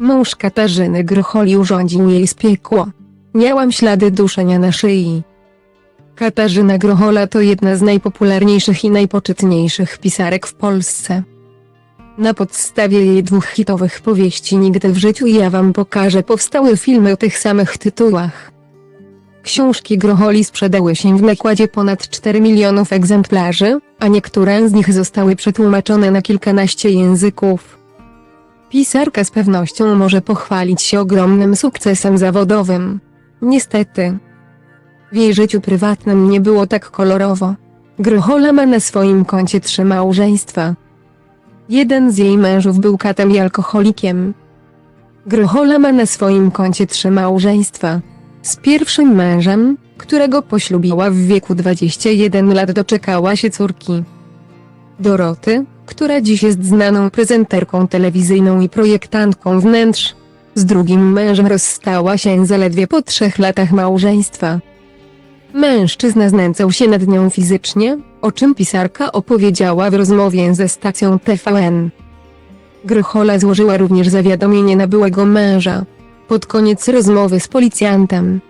Mąż Katarzyny Grocholi urządził jej spiekło. Miałam ślady duszenia na szyi. Katarzyna Grochola to jedna z najpopularniejszych i najpoczytniejszych pisarek w Polsce. Na podstawie jej dwóch hitowych powieści Nigdy w życiu ja wam pokażę powstały filmy o tych samych tytułach. Książki Grocholi sprzedały się w nakładzie ponad 4 milionów egzemplarzy, a niektóre z nich zostały przetłumaczone na kilkanaście języków. Pisarka z pewnością może pochwalić się ogromnym sukcesem zawodowym. Niestety. W jej życiu prywatnym nie było tak kolorowo. Grochola ma na swoim koncie trzy małżeństwa. Jeden z jej mężów był katem i alkoholikiem. Grochola ma na swoim koncie trzy małżeństwa. Z pierwszym mężem, którego poślubiła w wieku 21 lat doczekała się córki. Doroty, która dziś jest znaną prezenterką telewizyjną i projektantką wnętrz. Z drugim mężem rozstała się zaledwie po trzech latach małżeństwa. Mężczyzna znęcał się nad nią fizycznie, o czym pisarka opowiedziała w rozmowie ze stacją TVN. Grychola złożyła również zawiadomienie na byłego męża. Pod koniec rozmowy z policjantem.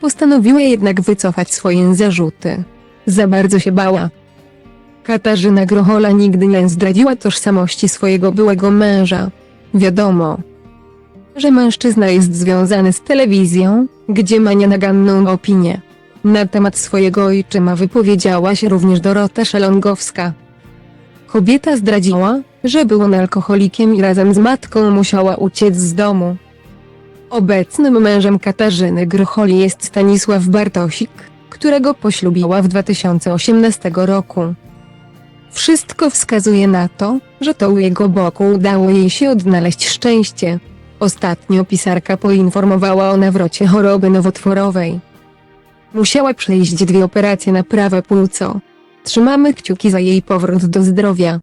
Postanowiła jednak wycofać swoje zarzuty. Za bardzo się bała. Katarzyna Grochola nigdy nie zdradziła tożsamości swojego byłego męża. Wiadomo, że mężczyzna jest związany z telewizją, gdzie ma nienaganną opinię. Na temat swojego ojczyma wypowiedziała się również Dorota Szelongowska. Kobieta zdradziła, że był on alkoholikiem i razem z matką musiała uciec z domu. Obecnym mężem Katarzyny Grocholi jest Stanisław Bartosik, którego poślubiła w 2018 roku. Wszystko wskazuje na to, że to u jego boku udało jej się odnaleźć szczęście. Ostatnio pisarka poinformowała o nawrocie choroby nowotworowej. Musiała przejść dwie operacje na prawe płuco. Trzymamy kciuki za jej powrót do zdrowia.